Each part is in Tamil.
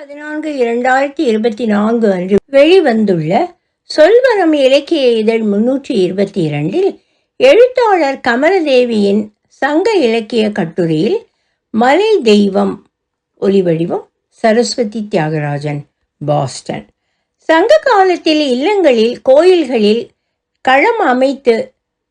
பதினான்கு இரண்டாயிரத்தி இருபத்தி நான்கு அன்று வெளிவந்துள்ள சொல்வனம் இலக்கிய இதழ் முன்னூற்றி இருபத்தி இரண்டில் எழுத்தாளர் கமலதேவியின் சங்க இலக்கிய கட்டுரையில் மலை தெய்வம் ஒலிவடிவம் சரஸ்வதி தியாகராஜன் பாஸ்டன். சங்க காலத்தில் இல்லங்களில் கோயில்களில் களம் அமைத்து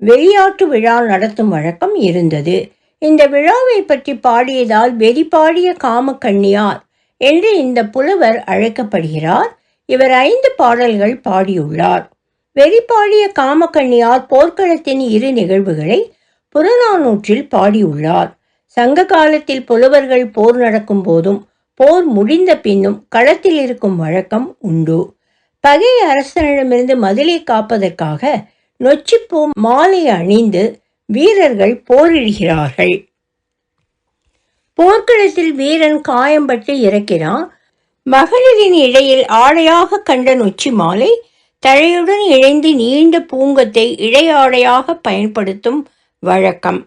வெளியாட்டு விழா நடத்தும் வழக்கம் இருந்தது. இந்த விழாவை பற்றி பாடியதால் வெறி பாடிய காமக்கண்ணியார் என்று இந்த புலவர் அழைக்கப்படுகிறார். இவர் ஐந்து பாடல்கள் பாடியுள்ளார். வெறி பாடிய காமக்கண்ணியார் போர்க்களத்தின் இரு நிகழ்வுகளை புறநானூற்றில் பாடியுள்ளார். சங்க காலத்தில் புலவர்கள் போர் நடக்கும் போதும் போர் முடிந்த பின்னும் களத்தில் இருக்கும் வழக்கம் உண்டு. பகை அரசனிடமிருந்து மதிலை காப்பதற்காக நொச்சிப்பூ மாலை அணிந்து வீரர்கள் போரிடுகிறார்கள். போர்க்களத்தில் வீரன் காயம்பட்டு இறக்கிறான். மகளிரின் இடையில் ஆடையாக கண்ட நொச்சி மாலை தழையுடன் இழைந்து நீண்ட பூங்கத்தை இழையாடையாக பயன்படுத்தும் வழக்கம்.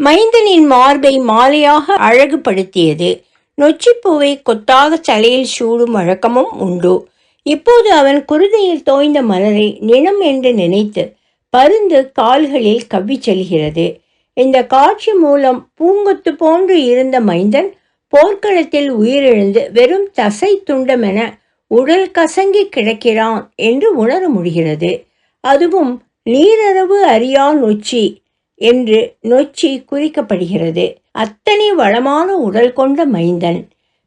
மைந்தனின் மார்பை மாலையாக அழகுபடுத்தியது. நொச்சிப்பூவை கொத்தாக தலையில் சூடும் வழக்கமும் உண்டு. இப்போது அவன் குருதையில் தோய்ந்த மலரை நினம் என்று நினைத்து பருந்து கால்களில் கவ்விச் செல்கிறது. இந்த காட்சி மூலம் பூங்கொத்து போன்று இருந்த மைந்தன் போர்க்களத்தில் உயிரிழந்து வெறும் தசை துண்டமென உடல் கசங்கி கிடக்கிறான் என்று உணர முடிகிறது. அதுவும் நீரறவு அறியா நொச்சி என்று நொச்சி குறிக்கப்படுகிறது. அத்தனை வளமான உடல் கொண்ட மைந்தன்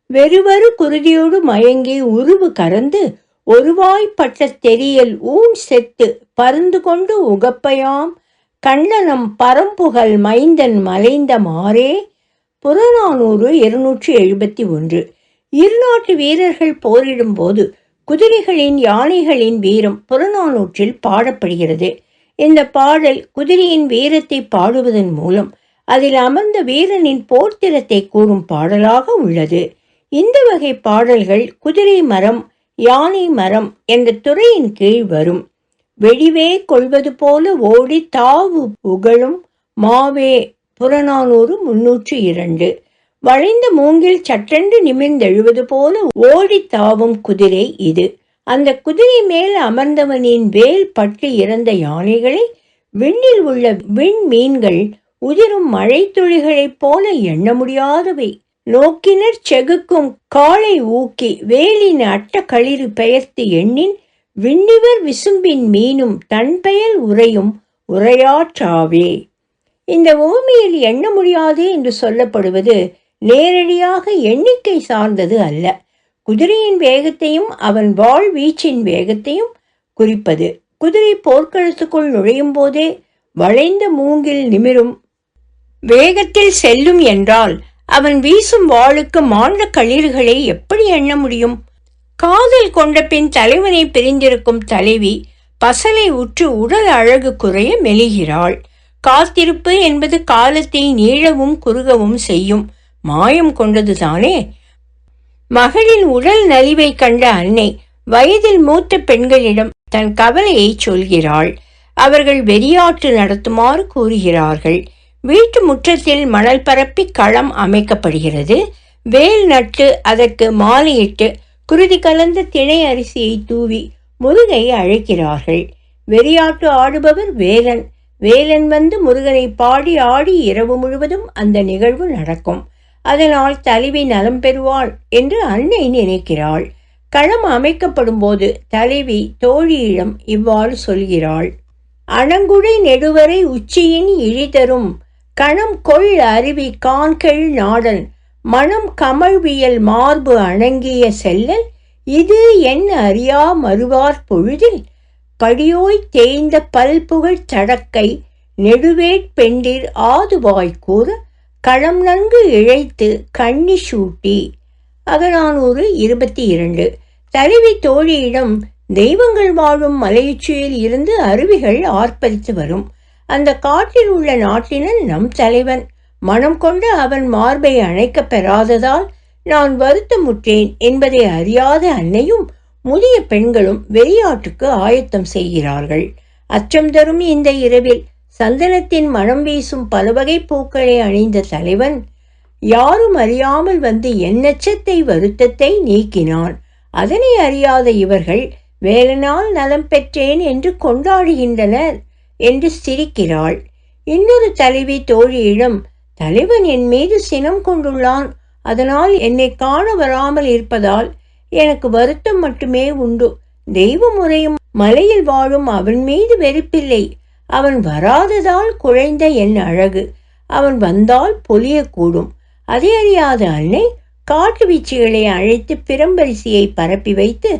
வெறுவரு குருதியோடு மயங்கி உருவு கறந்து ஒருவாய்ப்பட்ட தெரியல் ஊன் செத்து பருந்து கொண்டு உகப்பையாம் கண்ணனம் பரம்புகழ் மைந்தன் மலைந்த மாறே. புறநானூறு இருநூற்றி எழுபத்தி ஒன்று. இருநாட்டு வீரர்கள் போரிடும் போது குதிரைகளின் யானைகளின் வீரம் புறநானூற்றில் பாடப்படுகிறது. இந்த பாடல் குதிரையின் வீரத்தை பாடுவதன் மூலம் அதில் அமர்ந்த வீரனின் போர்த்திரத்தை கூறும் பாடலாக உள்ளது. இந்த வகை பாடல்கள் குதிரை மரம் யானை மரம் என்ற துறையின் கீழ் வரும். வெடிவே கொள்வது போல ஓடி தாவு புகழும் மாவே. புறநானூறு முன்னூற்றி இரண்டு. வளைந்த மூங்கில் சட்டென்று நிமிர்ந்தெழுவது போல ஓடி தாவும் குதிரை இது. அந்த குதிரை மேல் அமர்ந்தவனின் வேல் பட்டு இறந்த யானைகளை விண்ணில் உள்ள விண்மீன்கள் உதிரும் மழை துளிகளைப் போல எண்ண முடியாதவை. நோக்கினர் செகுக்கும் காளை ஊக்கி வேலின் அட்ட களிறு பெயர்த்து எண்ணின் விண்ணிவர் விசும்பின் மீனும் தன் பெயல் உரையும் உரையாற்றாவே. இந்த ஓமியில் எண்ண முடியாது என்று சொல்லப்படுவது நேரடியாக எண்ணிக்கை சார்ந்தது அல்ல. குதிரையின் வேகத்தையும் அவன் வாழ் வீச்சின் வேகத்தையும் குறிப்பது. குதிரை போர்க்களத்துக்குள் நுழையும் போதே வளைந்த மூங்கில் நிமிரும் வேகத்தில் செல்லும் என்றால் அவன் வீசும் வாளுக்கு மாண்ட களிறுகளை எப்படி எண்ண முடியும்? காதல் கொண்ட பின் தலைவனை பிரிந்திருக்கும் தலைவி பசலை உற்று உடல் அழகு குறைய மெலிகிறாள். காத்திருப்பு என்பது காலத்தை நீளவும் குறுகவும் செய்யும். மாயம் கொண்டதுதானே? மகளின் உடல் நலிவை கண்ட அன்னை வயதில் மூத்த பெண்களிடம் தன் கவலையை சொல்கிறாள். அவர்கள் வெறியாற்று நடத்துமாறு கூறுகிறார்கள். வீட்டு முற்றத்தில் மணல் பரப்பி களம் அமைக்கப்படுகிறது. வேல் நட்டு அதற்கு மாலையிட்டு குருதி கலந்த திணை அரிசியை தூவி முருகை அழைக்கிறார்கள். வெறியாட்டு ஆடுபவர் வேலன். வேலன் வந்து முருகனை பாடி ஆடி இரவு முழுவதும் அந்த நிகழ்வு நடக்கும். அதனால் தலைவி நலம் பெறுவாள் என்று அன்னை நினைக்கிறாள். களம் அமைக்கப்படும் போது தலைவி தோழியிடம் இவ்வாறு சொல்கிறாள். அணங்குடை நெடுவரை உச்சியின் இழிதரும். கணம் கொள் அருவி கான்கெள் நாடன். மனம் கமழ்வியல் மார்பு அணங்கிய செல்லல் இது என் அறியா மறுவார் பொழுதில்? படியோய் தேய்ந்த பல்புகழ் தடக்கை நெடுவேட் பெண்டிர் ஆதுவாய் கூற களம் நன்கு இழைத்து கண்ணி சூட்டி. அகநானூறு இருபத்தி இரண்டு தலைவி தோழியிடம் தெய்வங்கள் வாழும் மலையுச்சியில் இருந்து அருவிகள் ஆர்ப்பரித்து வரும். அந்த காட்டில் உள்ள நாட்டினன் நம் தலைவன். மனம் கொண்டு அவன் மார்பை அணைக்கப் பெறாததால் நான் வருத்தமுற்றேன் என்பதை அறியாத அன்னையும் முதிய பெண்களும் வெளியாட்டுக்கு ஆயத்தம் செய்கிறார்கள். அச்சம் தரும் இந்த இரவில் சந்தனத்தின் மனம் வீசும் பலவகை பூக்களை அணிந்த தலைவன் யாரும் அறியாமல் வந்து எண்ணச்சத்தை வருத்தத்தை நீக்கினான். அதனை அறியாத இவர்கள் வேலனால் நலம் பெற்றேன் என்று கொண்டாடுகின்றனர் என்று சிரிக்கிறாள். இன்னொரு தலைவி தோழியிடம் தலைவன் என் மீது சினம் கொண்டுள்ளான். அதனால் என்னை காண வராமல் இருப்பதால் எனக்கு வருத்தம் மட்டுமே உண்டு. தெய்வ முறையும் மலையில் வாழும் அவன் மீது வெறுப்பில்லை. அவன் வராததால் குழைந்த என் அழகு. அவன் வந்தால் பொலியக்கூடும். அதை அறியாத அன்னை காட்டு வீச்சுகளை அழைத்து பிரம்பரிசியை பரப்பி வைத்து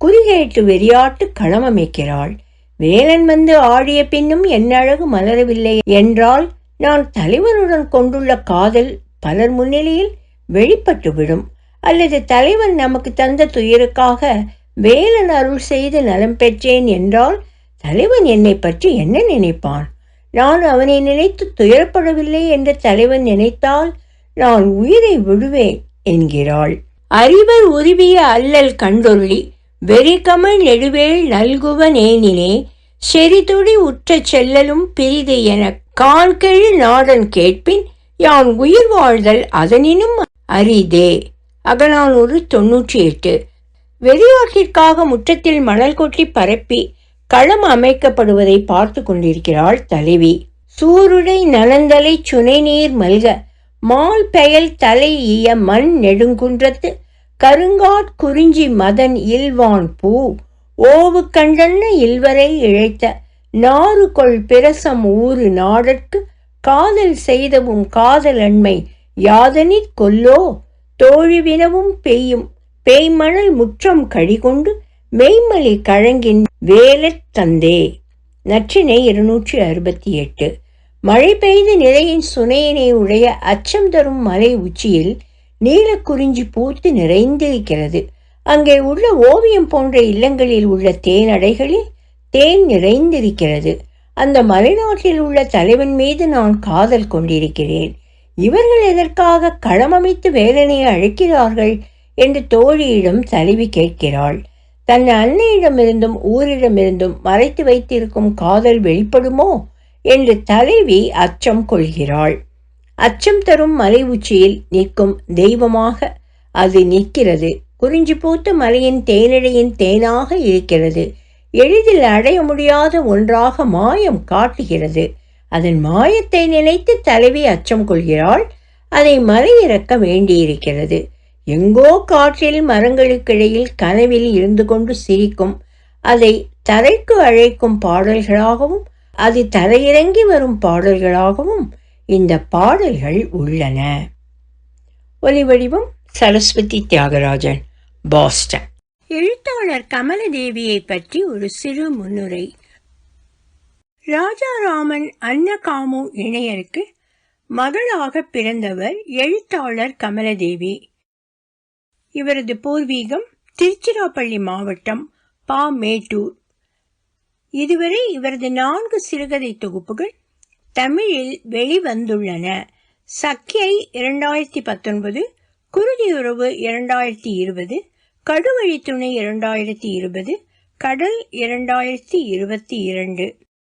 குறிகேட்டு வெறியாட்டு களமமைக்கிறாள். வேலன் வந்து ஆடிய பின்னும் என் அழகு மலரவில்லை என்றால் நான் தலைவனுடன் கொண்டுள்ள காதல் பலர் முன்னிலையில் வெளிப்பட்டுவிடும். அல்லது தலைவன் நமக்கு தந்த துயருக்காக வேலன் அருள் செய்து நலம் பெற்றேன் என்றால் தலைவன் என்னை பற்றி என்ன நினைப்பான்? நான் அவனை நினைத்து துயரப்படவில்லை என்று தலைவன் நினைத்தால் நான் உயிரை விடுவேன் என்கிறாள். அறிவர் உருவிய அல்லல் கண்டொருளி வெறிகமள் நெடுவேள் நல்குவ நேனினே செறிதுடி உற்ற செல்லலும் பிரிது என காண்கெழு நாடன் கேட்பின் யான் உயிர் வாழ்தல் அதனினும் அரிதே. அகநானூறு தொன்னூற்றி எட்டு வெளியாட்டிற்காக முற்றத்தில் மணல் கொட்டி பரப்பி களம் அமைக்கப்படுவதை பார்த்து கொண்டிருக்கிறாள் தலைவி. சூருடை நலந்தலை சுனை நீர் மல்க மால் பெயல் தலை இய மண் நெடுங்குன்றத்து கருங்காட் குறிஞ்சி மதன் இல்வான் பூ ஓவு கண்டன்ன இல்வரை இழைத்த நாறுகொள் பிரசம் ஊறு நாடற்கு காதல் செய்தவும் காதல் அண்மை யாதனிற் கொல்லோ? தோழிவினவும் பெய்யும் பேய்மணல் முற்றம் கழிகொண்டு மெய்மலி கழங்கின் வேலத் தந்தே. நற்றினை இருநூற்றி அறுபத்தி எட்டு மழை பெய்த நிலையின் சுனையினை உடைய அச்சம் தரும் மலை உச்சியில் நீலக்குறிஞ்சி பூத்து நிறைந்திருக்கிறது. அங்கே உள்ள ஓவியம் போன்ற இல்லங்களில் உள்ள தேனடைகளில் தேன் நிறைந்திருக்கிறது. அந்த மலைநாட்டில் உள்ள தலைவன் மீது நான் காதல் கொண்டிருக்கிறேன். இவர்கள் எதற்காக களமமைத்து வேலனை அழைக்கிறார்கள் என்று தோழியிடம் தலைவி கேட்கிறாள். தன் அன்னையிடமிருந்தும் ஊரிடமிருந்தும் மறைத்து வைத்திருக்கும் காதல் வெளிப்படுமோ என்று தலைவி அச்சம் கொள்கிறாள். அச்சம் தரும் மலை உச்சியில் நிற்கும் தெய்வமாக அது நிற்கிறது. குறிஞ்சி பூத்த மலையின் தேனிடையின் தேனாக இருக்கிறது. எளிதில் அடைய முடியாத ஒன்றாக மாயம் காட்டுகிறது. அதன் மாயத்தை நினைத்து தலைவி அச்சம் கொள்கிறாள். அதை மலையிறக்க வேண்டியிருக்கிறது. எங்கோ காற்றில் மரங்களுக்கிடையில் கனவில் இருந்து கொண்டு சிரிக்கும் அதை தரைக்கு அழைக்கும் பாடல்களாகவும் அது தரையிறங்கி வரும் பாடல்களாகவும் இந்த பாடல்கள் உள்ளன. ஒலிவடிவம் சரஸ்வதி தியாகராஜன் பாஸ்டன். எழுத்தாளர் கமலதேவியை பற்றி ஒரு சிறு முன்னுரை. ராஜாராமன் அன்னகாமு இணையருக்கு மகளாக பிறந்தவர் எழுத்தாளர் கமலதேவி. இவரது பூர்வீகம் திருச்சிராப்பள்ளி மாவட்டம் பா மேட்டூர் இதுவரை இவரது நான்கு சிறுகதை தொகுப்புகள் தமிழில் வெளிவந்துள்ளன. சக்கியை இரண்டாயிரத்தி பத்தொன்பது குருதியுறவு இரண்டாயிரத்தி இருபது கடுவழி துணை இரண்டாயிரத்தி இருபது கடல் இரண்டாயிரத்தி இருபத்தி இரண்டு.